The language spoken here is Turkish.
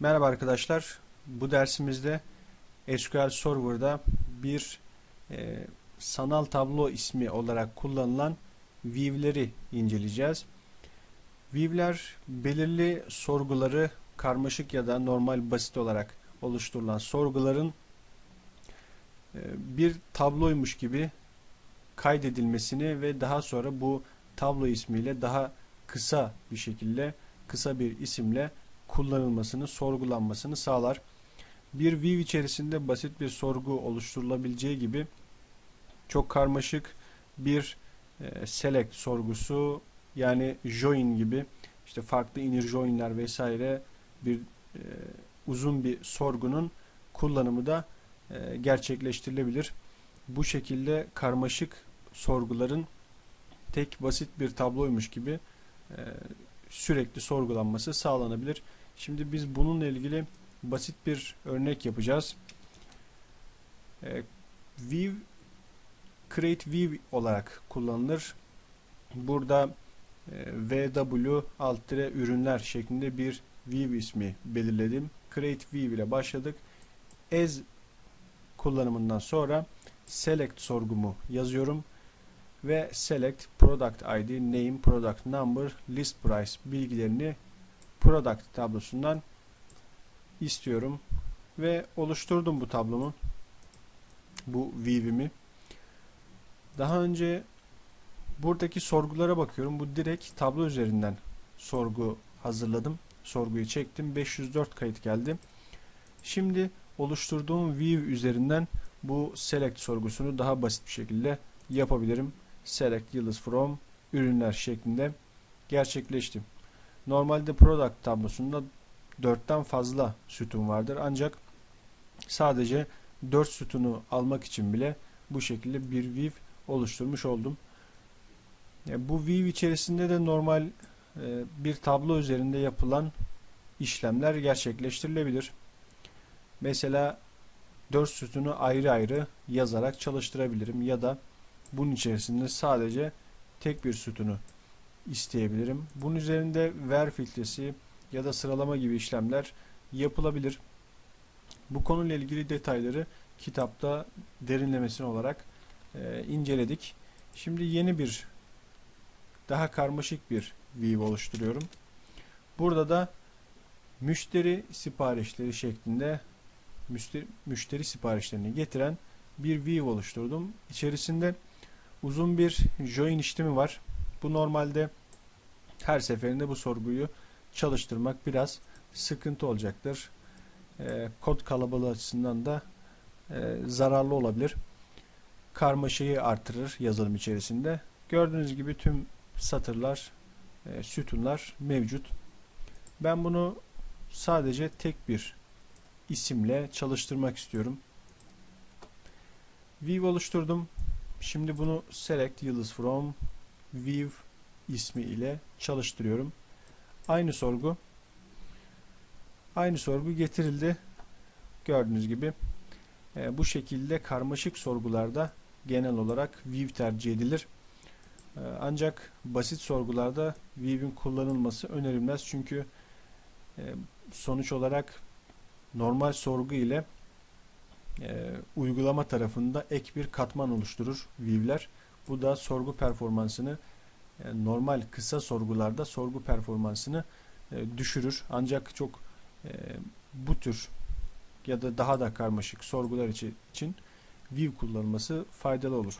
Merhaba arkadaşlar. Bu dersimizde SQL Server'da bir e, sanal tablo ismi olarak kullanılan view'leri inceleyeceğiz. View'ler belirli sorguları karmaşık ya da normal basit olarak oluşturulan sorguların e, bir tabloymuş gibi kaydedilmesini ve daha sonra bu tablo ismiyle daha kısa bir şekilde kısa bir isimle kullanılmasını, sorgulanmasını sağlar. Bir view içerisinde basit bir sorgu oluşturulabileceği gibi çok karmaşık bir e, select sorgusu yani join gibi işte farklı inner join'ler vesaire bir e, uzun bir sorgunun kullanımı da e, gerçekleştirilebilir. Bu şekilde karmaşık sorguların tek basit bir tabloymuş gibi sürekli sorgulanması sağlanabilir. Şimdi biz bununla ilgili basit bir örnek yapacağız. E, view create view olarak kullanılır. Burada e, vw alt ürünler şeklinde bir view ismi belirledim. Create view ile başladık. As kullanımından sonra select sorgumu yazıyorum ve select product id, name, product number, list price bilgilerini product tablosundan istiyorum. Ve oluşturdum bu tablomu bu view'imi daha önce buradaki sorgulara bakıyorum. Bu direkt tablo üzerinden sorgu hazırladım. Sorguyu çektim. 504 kayıt geldi. Şimdi oluşturduğum view üzerinden bu select sorgusunu daha basit bir şekilde yapabilirim. Select yıldız from ürünler şeklinde gerçekleşti Normalde product tablosunda 4'ten fazla sütun vardır. Ancak sadece 4 sütunu almak için bile bu şekilde bir view oluşturmuş oldum. Bu view içerisinde de normal e, bir tablo üzerinde yapılan işlemler gerçekleştirilebilir. Mesela 4 sütunu ayrı ayrı yazarak çalıştırabilirim ya da bunun içerisinde sadece tek bir sütunu isteyebilirim. Bunun üzerinde ver filtresi ya da sıralama gibi işlemler yapılabilir. Bu konuyla ilgili detayları kitapta derinlemesine olarak e, inceledik. Şimdi yeni bir daha karmaşık bir view oluşturuyorum. Burada da müşteri siparişleri şeklinde müşteri, müşteri siparişlerini getiren bir view oluşturdum. İçerisinde uzun bir join işlemi var. Bu normalde her seferinde bu sorguyu çalıştırmak biraz sıkıntı olacaktır. E, kod kalabalığı açısından da e, zararlı olabilir. Karmaşayı artırır yazılım içerisinde. Gördüğünüz gibi tüm satırlar, e, sütunlar mevcut. Ben bunu sadece tek bir isimle çalıştırmak istiyorum. View oluşturdum. Şimdi bunu select yıldız from view ismi ile çalıştırıyorum. Aynı sorgu aynı sorgu getirildi. Gördüğünüz gibi e, bu şekilde karmaşık sorgularda genel olarak view tercih edilir. E, ancak basit sorgularda view'in kullanılması önerilmez. Çünkü e, sonuç olarak normal sorgu ile e, uygulama tarafında ek bir katman oluşturur view'ler. Bu da sorgu performansını normal kısa sorgularda sorgu performansını e, düşürür. Ancak çok e, bu tür ya da daha da karmaşık sorgular için view kullanılması faydalı olur.